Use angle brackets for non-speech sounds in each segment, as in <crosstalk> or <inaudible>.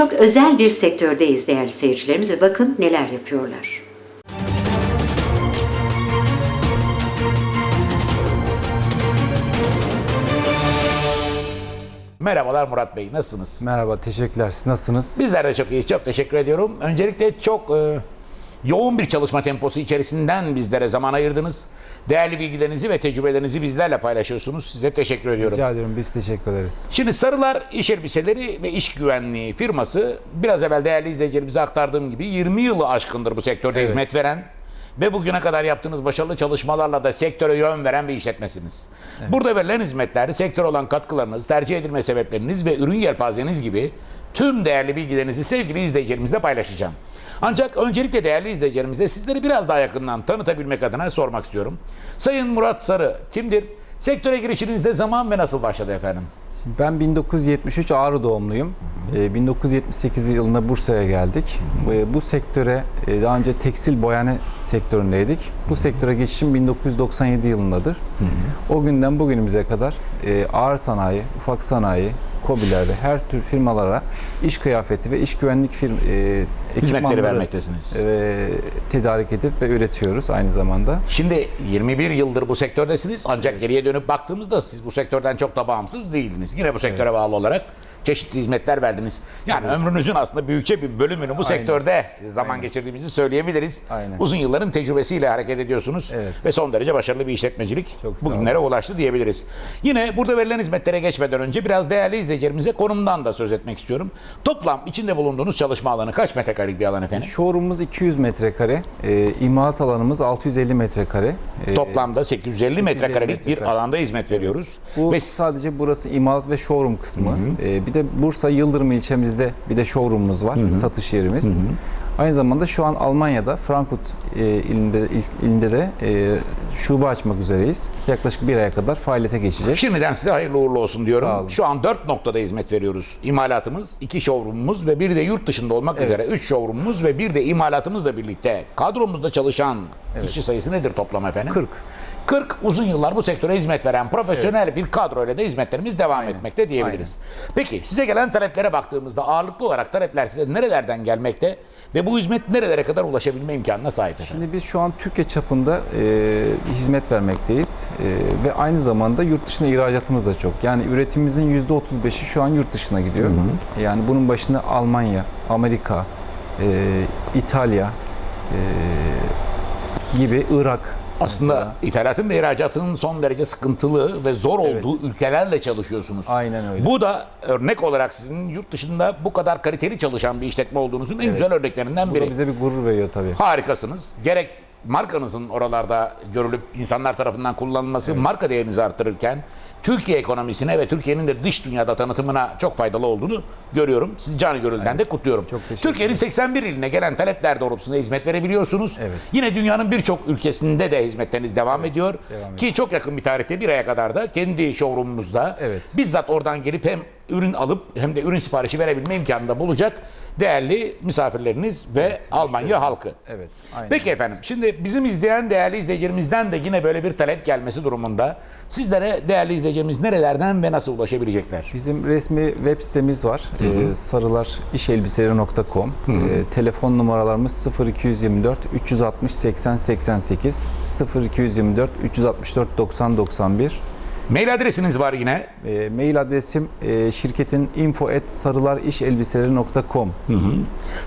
çok özel bir sektördeyiz değerli seyircilerimiz ve bakın neler yapıyorlar. Merhabalar Murat Bey, nasılsınız? Merhaba, teşekkürler. Siz nasılsınız? Bizler de çok iyiyiz, çok teşekkür ediyorum. Öncelikle çok e, yoğun bir çalışma temposu içerisinden bizlere zaman ayırdınız. Değerli bilgilerinizi ve tecrübelerinizi bizlerle paylaşıyorsunuz. Size teşekkür ediyorum. Rica ediyorum, biz teşekkür ederiz. Şimdi Sarılar İş Elbiseleri ve İş Güvenliği firması biraz evvel değerli izleyicilerimize aktardığım gibi 20 yılı aşkındır bu sektörde Evet. hizmet veren ve bugüne kadar yaptığınız başarılı çalışmalarla da sektöre yön veren bir işletmesiniz. Burada verilen hizmetler, sektör olan katkılarınız, tercih edilme sebepleriniz ve ürün yelpazeniz gibi tüm değerli bilgilerinizi sevgili izleyicilerimizle paylaşacağım. Ancak öncelikle değerli izleyicilerimizle sizleri biraz daha yakından tanıtabilmek adına sormak istiyorum. Sayın Murat Sarı kimdir? Sektöre girişinizde zaman ve nasıl başladı efendim? Ben 1973 Ağrı doğumluyum. Ee, 1978 yılında Bursa'ya geldik. Ee, Bu sektöre e, daha önce tekstil boyane sektöründeydik. Bu sektöre geçişim 1997 yılındadır. O günden bugünümüze kadar e, ağır sanayi, ufak sanayi, KOBİ'ler ve her tür firmalara iş kıyafeti ve iş güvenlik firm, e, ekipmanları vermektesiniz. e, tedarik edip ve üretiyoruz aynı zamanda. Şimdi 21 yıldır bu sektördesiniz ancak geriye dönüp baktığımızda siz bu sektörden çok da bağımsız değildiniz. Yine bu sektöre bağlı olarak çeşitli hizmetler verdiniz. Yani ömrünüzün aslında büyükçe bir bölümünü bu sektörde zaman geçirdiğimizi söyleyebiliriz. Aynen. Uzun yılların tecrübesiyle hareket ediyorsunuz Evet. ve son derece başarılı bir işletmecilik Çok bugünlere ulaştı diyebiliriz. Yine burada verilen hizmetlere geçmeden önce biraz değerli izleyicilerimize konumdan da söz etmek istiyorum. Toplam içinde bulunduğunuz çalışma alanı kaç metrekarelik bir alan efendim? Showroom'umuz 200 metrekare, e, imalat alanımız 650 metrekare. E, Toplamda 850 metrekarelik bir metrekare. alanda hizmet veriyoruz. Bu Ve sadece burası imalat ve showroom kısmı. Ee, bir de Bursa Yıldırım ilçemizde bir de showroom'umuz var, satış yerimiz. Aynı zamanda şu an Almanya'da Frankfurt e, ilinde, il- ilinde de e, şube açmak üzereyiz. Yaklaşık bir aya kadar faaliyete geçecek. Şimdiden size hayırlı uğurlu olsun diyorum. Şu an 4 noktada hizmet veriyoruz. İmalatımız, 2 showroomumuz ve bir de yurt dışında olmak Evet. üzere 3 showroomumuz ve bir de imalatımızla birlikte kadromuzda çalışan işçi sayısı nedir toplam efendim? 40. 40 uzun yıllar bu sektöre hizmet veren profesyonel bir kadroyla da hizmetlerimiz devam etmekte diyebiliriz. Peki size gelen taleplere baktığımızda ağırlıklı olarak talepler size nerelerden gelmekte ve bu hizmet nerelere kadar ulaşabilme imkanına sahip efendim? Şimdi biz şu an Türkiye çapında e, hizmet vermekteyiz E, ve aynı zamanda yurt dışına ihracatımız da çok. Yani üretimimizin %35'i şu an yurt dışına gidiyor. Yani bunun başında Almanya, Amerika, e, İtalya e, gibi Irak. Aslında mesela. ithalatın ve ihracatının son derece sıkıntılı ve zor Evet. olduğu ülkelerle çalışıyorsunuz. Aynen öyle. Bu da örnek olarak sizin yurt dışında bu kadar kaliteli çalışan bir işletme olduğunuzun en güzel örneklerinden bu biri. da bize bir gurur veriyor tabii. Harikasınız. Gerek markanızın oralarda görülüp insanlar tarafından kullanılması marka değerinizi artırırken Türkiye ekonomisine ve Türkiye'nin de dış dünyada tanıtımına çok faydalı olduğunu görüyorum. Sizi canı gönülden de kutluyorum. Türkiye'nin 81 iline gelen talepler doğrultusunda hizmet verebiliyorsunuz. Evet. Yine dünyanın birçok ülkesinde de hizmetleriniz devam ediyor. devam Ki çok yakın bir tarihte bir aya kadar da kendi showroomumuzda Evet. bizzat oradan gelip hem ürün alıp hem de ürün siparişi verebilme imkanı da bulacak değerli misafirleriniz ve Almanya halkı. Evet. Aynen. Peki efendim şimdi bizim izleyen değerli izleyicilerimizden de yine böyle bir talep gelmesi durumunda sizlere değerli izleyicilerimiz nerelerden ve nasıl ulaşabilecekler? Bizim resmi web sitemiz var. Ee, sarılarişelbiseleri.com. Ee, telefon numaralarımız 0224 360 80 88 0224 364 90 91. Mail adresiniz var yine. Ee, mail adresim e, şirketin info@sarılarişelbiseleri.com.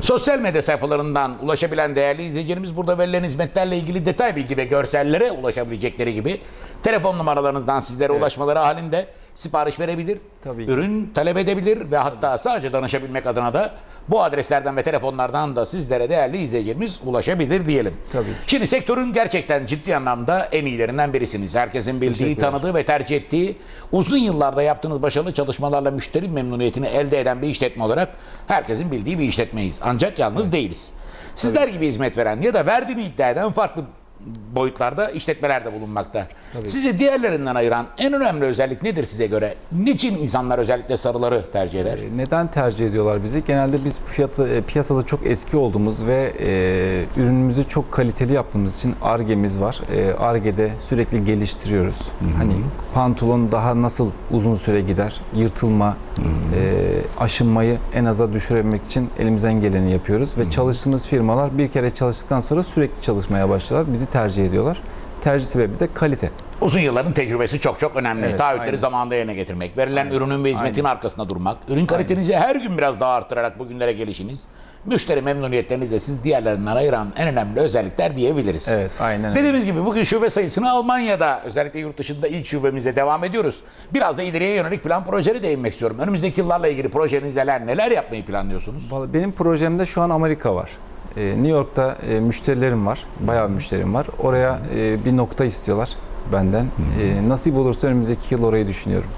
Sosyal medya sayfalarından ulaşabilen değerli izleyicilerimiz burada verilen hizmetlerle ilgili detay bilgi ve görsellere ulaşabilecekleri gibi telefon numaralarınızdan sizlere ulaşmaları halinde sipariş verebilir, Tabii ki. ürün talep edebilir ve hatta sadece danışabilmek adına da bu adreslerden ve telefonlardan da sizlere değerli izleyicilerimiz ulaşabilir diyelim. Tabii. Şimdi sektörün gerçekten ciddi anlamda en iyilerinden birisiniz. Herkesin bildiği, tanıdığı ve tercih ettiği, uzun yıllarda yaptığınız başarılı çalışmalarla müşteri memnuniyetini elde eden bir işletme olarak herkesin bildiği bir işletmeyiz. Ancak yalnız değiliz. Sizler gibi hizmet veren ya da verdiğini iddia eden farklı boyutlarda işletmeler de bulunmakta. Sizi diğerlerinden ayıran en önemli özellik nedir size göre? Niçin insanlar özellikle sarıları tercih eder? E, Neden tercih ediyorlar bizi? Genelde biz fiyatı, e, piyasada çok eski olduğumuz ve e, ürünümüzü çok kaliteli yaptığımız için ARGE'miz var. E, ARGE'de sürekli geliştiriyoruz. Hani pantolon daha nasıl uzun süre gider, yırtılma, e, aşınmayı en aza düşürebilmek için elimizden geleni yapıyoruz. Ve çalıştığımız firmalar bir kere çalıştıktan sonra sürekli çalışmaya başlıyorlar. Bizi tercih ediyorlar. Tercih sebebi de kalite. Uzun yılların tecrübesi çok çok önemli. Evet, Taahhütleri aynen. zamanında yerine getirmek, verilen ürünün ve hizmetin arkasında durmak, ürün kalitenizi her gün biraz daha arttırarak bugünlere gelişiniz, müşteri memnuniyetlerinizle siz diğerlerinden ayıran en önemli özellikler diyebiliriz. Evet, aynen. Dediğimiz gibi bugün şube sayısını Almanya'da özellikle yurt dışında ilk şubemizde devam ediyoruz. Biraz da ileriye yönelik plan projeleri değinmek istiyorum. Önümüzdeki yıllarla ilgili projeniz neler, neler yapmayı planlıyorsunuz? Vallahi Benim projemde şu an Amerika var. Ee, New York'ta e, müşterilerim var. Bayağı bir müşterim var. Oraya e, bir nokta istiyorlar benden. E, nasip olursa önümüzdeki yıl orayı düşünüyorum.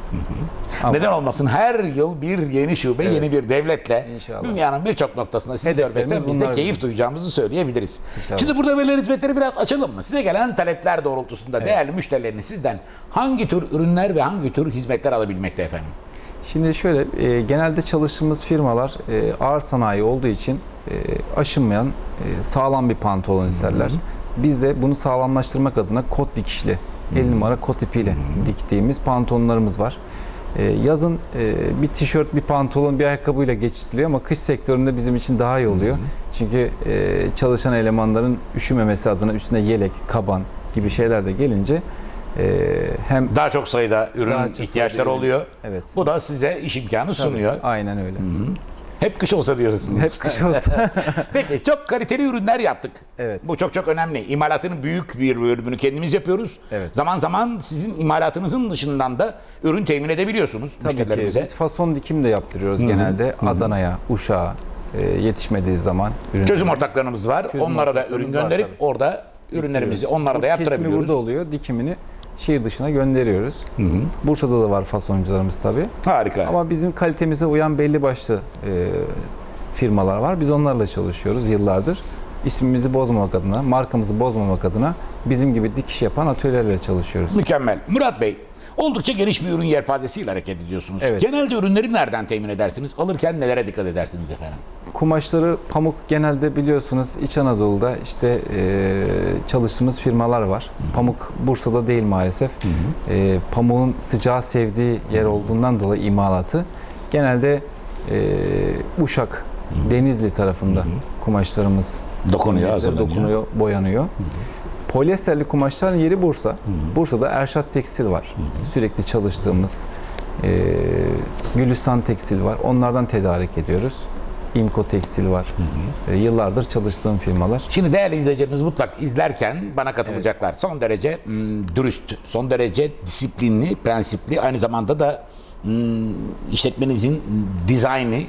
Ama- Neden olmasın? Her yıl bir yeni şube, Evet. yeni bir devletle İnşallah. dünyanın birçok noktasında sizi görmekten biz de keyif bizim. duyacağımızı söyleyebiliriz. İnşallah. Şimdi burada verilen hizmetleri biraz açalım mı? Size gelen talepler doğrultusunda değerli müşterileriniz sizden hangi tür ürünler ve hangi tür hizmetler alabilmekte efendim? Şimdi şöyle, e, genelde çalıştığımız firmalar e, ağır sanayi olduğu için e, aşınmayan e, sağlam bir pantolon isterler. Biz de bunu sağlamlaştırmak adına kot dikişli, 50 numara kot ipiyle diktiğimiz pantolonlarımız var. E, yazın e, bir tişört, bir pantolon, bir ayakkabıyla geçitiliyor ama kış sektöründe bizim için daha iyi oluyor. Çünkü e, çalışan elemanların üşümemesi adına üstüne yelek, kaban gibi şeyler de gelince e, hem Daha çok sayıda ürün Daha çok ihtiyaçları sayıda ürün. oluyor. Evet. Bu da size iş imkanı sunuyor. aynen öyle. Hep kış olsa diyorsunuz. Hep kış olsa. <laughs> Peki çok kaliteli ürünler yaptık. Evet. Bu çok çok önemli. İmalatının büyük bir bölümünü kendimiz yapıyoruz. Evet. Zaman zaman sizin imalatınızın dışından da ürün temin edebiliyorsunuz Tabii ki müşterilerimize. biz fason dikim de yaptırıyoruz genelde. Adana'ya, Uşak'a e, yetişmediği zaman ürün. Çözüm ortaklarımız var. Çözüm Onlara da ürün gönderip orada ürünlerimizi onlara da Kesimi yaptırabiliyoruz. burada oluyor, dikimini şehir dışına gönderiyoruz. Bursa'da da var fasoncularımız tabii. Harika. Ama bizim kalitemize uyan belli başlı e, firmalar var. Biz onlarla çalışıyoruz yıllardır. İsmimizi bozmamak adına, markamızı bozmamak adına bizim gibi dikiş yapan atölyelerle çalışıyoruz. Mükemmel. Murat Bey, oldukça geniş bir ürün yelpazesiyle hareket ediyorsunuz. Evet. Genelde ürünleri nereden temin edersiniz? Alırken nelere dikkat edersiniz efendim? Kumaşları pamuk genelde biliyorsunuz İç Anadolu'da işte e, çalıştığımız firmalar var. Pamuk Bursa'da değil maalesef. E, pamuğun sıcağı sevdiği yer olduğundan dolayı imalatı genelde e, Uşak, Denizli tarafında kumaşlarımız Dokunuyor, hazırlanıyor. dokunuyor, boyanıyor. Polyesterli kumaşların yeri Bursa. Bursa'da Erşat Tekstil var. Sürekli çalıştığımız. E, Gülistan Tekstil var. Onlardan tedarik ediyoruz. İmko Tekstil var. E, yıllardır çalıştığım firmalar. Şimdi değerli izleyicilerimiz mutlak izlerken bana katılacaklar. Son derece mm, dürüst, son derece disiplinli, prensipli, aynı zamanda da mm, işletmenizin mm, dizaynı,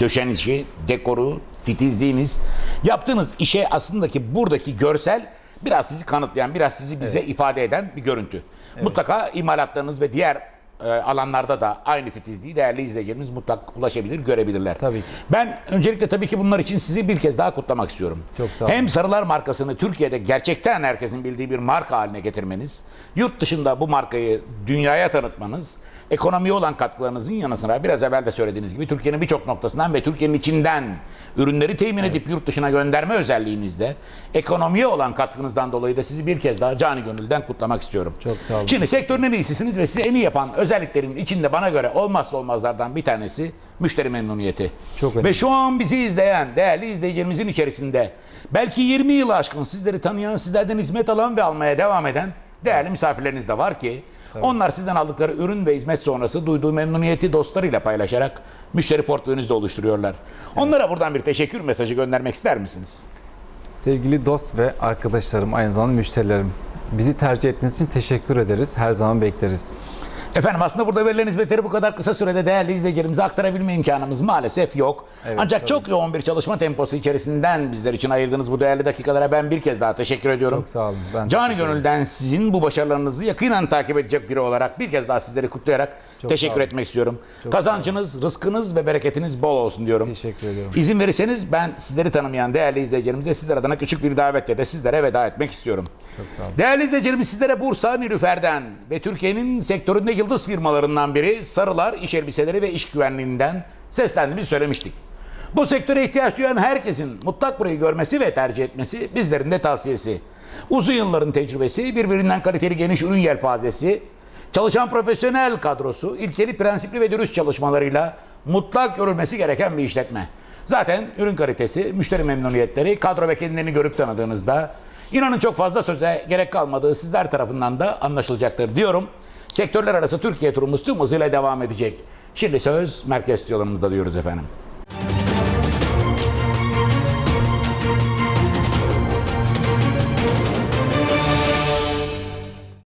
döşenişi, dekoru, titizliğiniz, yaptığınız işe aslında ki buradaki görsel biraz sizi kanıtlayan, biraz sizi bize ifade eden bir görüntü. Mutlaka imalatlarınız ve diğer e, alanlarda da aynı titizliği değerli izleyicilerimiz mutlak ulaşabilir, görebilirler. Tabii ki. Ben öncelikle tabii ki bunlar için sizi bir kez daha kutlamak istiyorum. Çok sağ olun. Hem Sarılar markasını Türkiye'de gerçekten herkesin bildiği bir marka haline getirmeniz, yurt dışında bu markayı dünyaya tanıtmanız, ekonomiye olan katkılarınızın yanı sıra biraz evvel de söylediğiniz gibi Türkiye'nin birçok noktasından ve Türkiye'nin içinden ürünleri temin edip yurt dışına gönderme özelliğinizde ekonomiye olan katkınızdan dolayı da sizi bir kez daha cani gönülden kutlamak istiyorum. Çok sağ olun. Şimdi sektörün en iyisisiniz ve sizi en iyi yapan özelliklerin içinde bana göre olmazsa olmazlardan bir tanesi müşteri memnuniyeti. Çok önemli. Ve şu an bizi izleyen değerli izleyicilerimizin içerisinde belki 20 yılı aşkın sizleri tanıyan, sizlerden hizmet alan ve almaya devam eden değerli misafirleriniz de var ki onlar sizden aldıkları ürün ve hizmet sonrası duyduğu memnuniyeti dostlarıyla paylaşarak müşteri portföyünüzü de oluşturuyorlar. Onlara buradan bir teşekkür mesajı göndermek ister misiniz? Sevgili dost ve arkadaşlarım, aynı zamanda müşterilerim. Bizi tercih ettiğiniz için teşekkür ederiz. Her zaman bekleriz. Efendim aslında burada verilen hizmetleri bu kadar kısa sürede değerli izleyicilerimize aktarabilme imkanımız maalesef yok. Evet, Ancak tabii. çok yoğun bir çalışma temposu içerisinden bizler için ayırdığınız bu değerli dakikalara ben bir kez daha teşekkür ediyorum. Çok sağ olun. Ben Canı gönülden sizin bu başarılarınızı yakinen takip edecek biri olarak bir kez daha sizleri kutlayarak Çok teşekkür etmek istiyorum. Çok Kazancınız, rızkınız ve bereketiniz bol olsun diyorum. Teşekkür ediyorum. İzin verirseniz ben sizleri tanımayan değerli izleyicilerimize sizler adına küçük bir davetle de sizlere veda etmek istiyorum. Çok sağ olun. Değerli izleyicilerimiz sizlere Bursa Nilüfer'den ve Türkiye'nin sektöründe yıldız firmalarından biri Sarılar İş Elbiseleri ve İş Güvenliği'nden seslendiğimizi söylemiştik. Bu sektöre ihtiyaç duyan herkesin mutlak burayı görmesi ve tercih etmesi bizlerin de tavsiyesi. Uzun yılların tecrübesi, birbirinden kaliteli geniş ürün yelpazesi, çalışan profesyonel kadrosu, ilkeli prensipli ve dürüst çalışmalarıyla mutlak görülmesi gereken bir işletme. Zaten ürün kalitesi, müşteri memnuniyetleri, kadro ve kendilerini görüp tanıdığınızda inanın çok fazla söze gerek kalmadığı sizler tarafından da anlaşılacaktır diyorum. Sektörler arası Türkiye turumuz tüm hızıyla devam edecek. Şimdi söz merkez stüdyolarımızda diyoruz efendim.